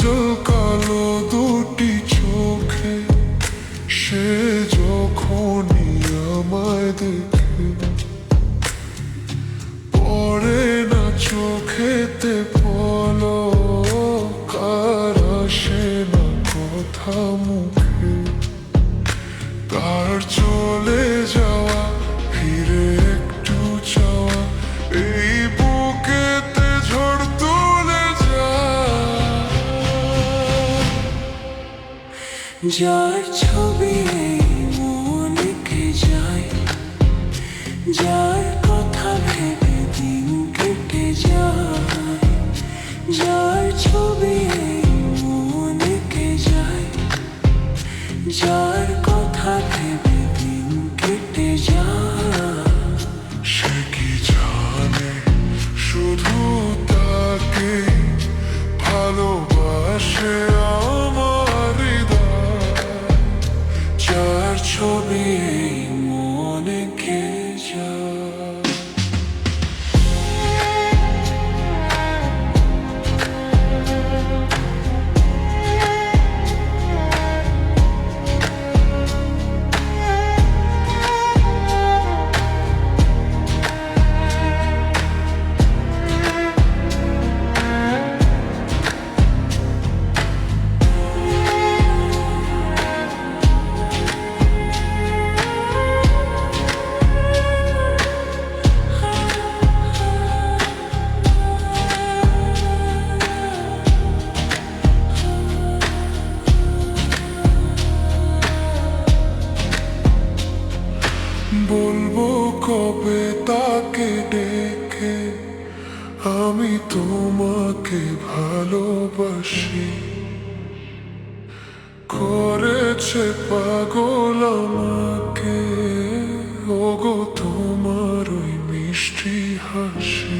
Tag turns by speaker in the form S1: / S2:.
S1: কাজল কালো দুটি চোখে, সে যখনই আমায় দেখে পরে না চোখেতে পলো কার আসে না কথা মুখে।
S2: যার ছবি মনেকে যায় যার
S1: বলব কবে তাকে দেখে আমি তোমাকে ভালোবাসি। করেছে পাগল আমাকে। ওগো তোমার ওই মিষ্টি হাসি।